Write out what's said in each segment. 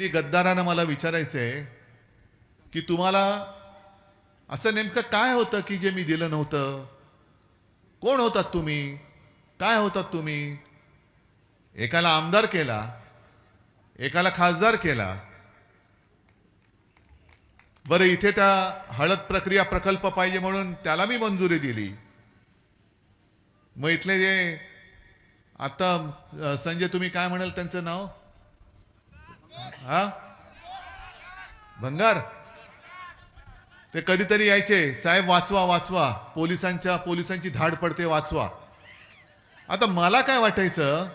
दोन्ही गद्दारानं मला विचारायचं आहे की तुम्हाला असं नेमकं काय होतं की जे मी दिलं नव्हतं? कोण होतात तुम्ही? काय होतात तुम्ही? एकाला आमदार केला एकाला खासदार केला. बरं इथे त्या हळद प्रक्रिया प्रकल्प पाहिजे म्हणून त्याला मी मंजुरी दिली. मग इथले जे आता संजय तुम्ही काय म्हणाल त्यांचं नाव? हा? भंगार? ते कधीतरी यायचे. साहेब वाचवा वाचवा. पोलिसांच्या पोलिसांची धाड पडते वाचवा. आता मला काय वाटायचं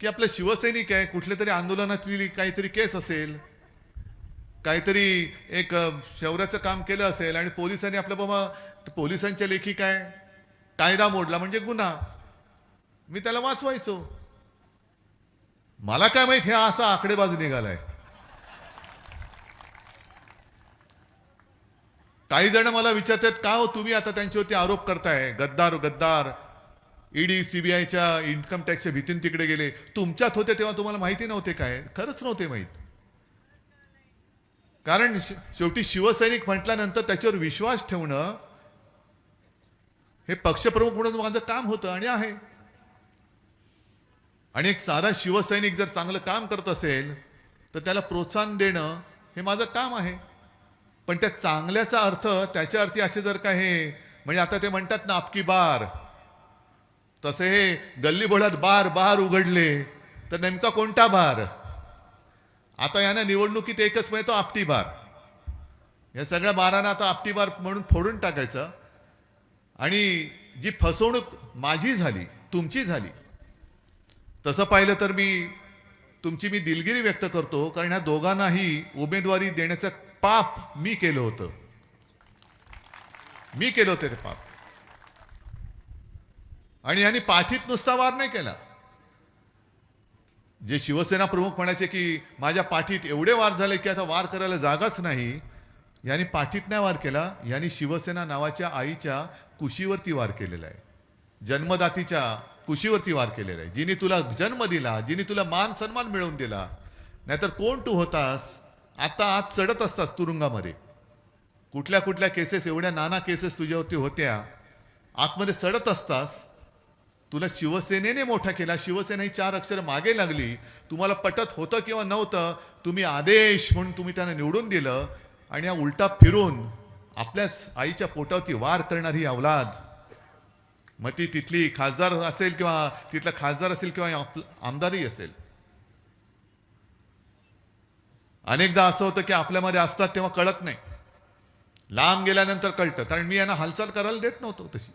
की आपलं शिवसैनिक आहे कुठल्या तरी आंदोलनातली काहीतरी केस असेल काहीतरी एक शौर्याचं काम केलं असेल आणि पोलिसांनी आपलं बाबा पोलिसांच्या लेखी काय कायदा मोडला म्हणजे गुन्हा. मी त्याला वाचवायचो. मला काय माहीत हे असा आकडेबाज निघालाय. काही जण मला विचारतात का हो तुम्ही आता त्यांच्यावरती आरोप करताय? गद्दार गद्दार. ईडी सीबीआयच्या इन्कम टॅक्सच्या भीतीन तिकडे गेले. तुमच्यात होते तेव्हा तुम्हाला माहिती नव्हते काय? खरंच नव्हते माहीत. कारण श- शेवटी शिवसैनिक म्हटल्यानंतर त्याच्यावर विश्वास ठेवणं हे पक्षप्रमुख म्हणून माझं काम होतं आणि आहे. आणि एक सारा शिवसैनिक जर चांगलं काम करत असेल तर त्याला प्रोत्साहन देणं हे माझं काम आहे. पण त्या चांगल्याचा अर्थ त्याच्या अर्थी असे जर का हे म्हणजे आता ते म्हणतात ना आपकी बार. तसे हे गल्ली बोळात बार बार उघडले तर नेमका कोणता बार? आता यांना निवडणुकीत एकच म्हणजे मिळतो आपटी बार. या सगळ्या बारांना आता आपटी बार म्हणून फोडून टाकायचं. आणि जी फसवणूक माझी झाली तुमची झाली तसं पाहिलं तर मी तुमची मी दिलगिरी व्यक्त करतो कारण ह्या दोघांनाही उमेदवारी देण्याचं पाप मी केलं होतं. मी केलं होतं ते पाप. आणि यांनी पाठीत नुसता वार नाही केला. जे शिवसेना प्रमुख म्हणायचे की माझ्या पाठीत एवढे वार झाले की आता वार करायला जागाच नाही. यांनी पाठीत नाही वार केला. यांनी शिवसेना नावाच्या आईच्या कुशीवरती वार केलेला आहे. जन्मदातीच्या कुशीवरती वार केलेला आहे. जिने तुला जन्म दिला जिने तुला मान सन्मान मिळवून दिला नाहीतर कोण तू होतास? आता आज चढत असतास तुरुंगामध्ये. कुठल्या कुठल्या केसेस एवढ्या नाना केसेस तुझ्यावरती होत्या. आतमध्ये सडत असतास तुला शिवसेनेने मोठा केला. शिवसेना ही चार अक्षर मागे लागली. तुम्हाला पटत होतं किंवा नव्हतं तुम्ही आदेश म्हणून तुम्ही त्यांना निवडून दिलं आणि या उलटा फिरून आपल्याच आईच्या पोटावरती वार करणारी अवलाद मग ती तिथली खासदार असेल किंवा तिथला खासदार असेल किंवा आप- आमदारही असेल. अनेकदा असं होतं की आपल्यामध्ये असतात तेव्हा कळत नाही. लांब गेल्यानंतर कळतं. कारण मी यांना हालचाल करायला देत नव्हतो तशी.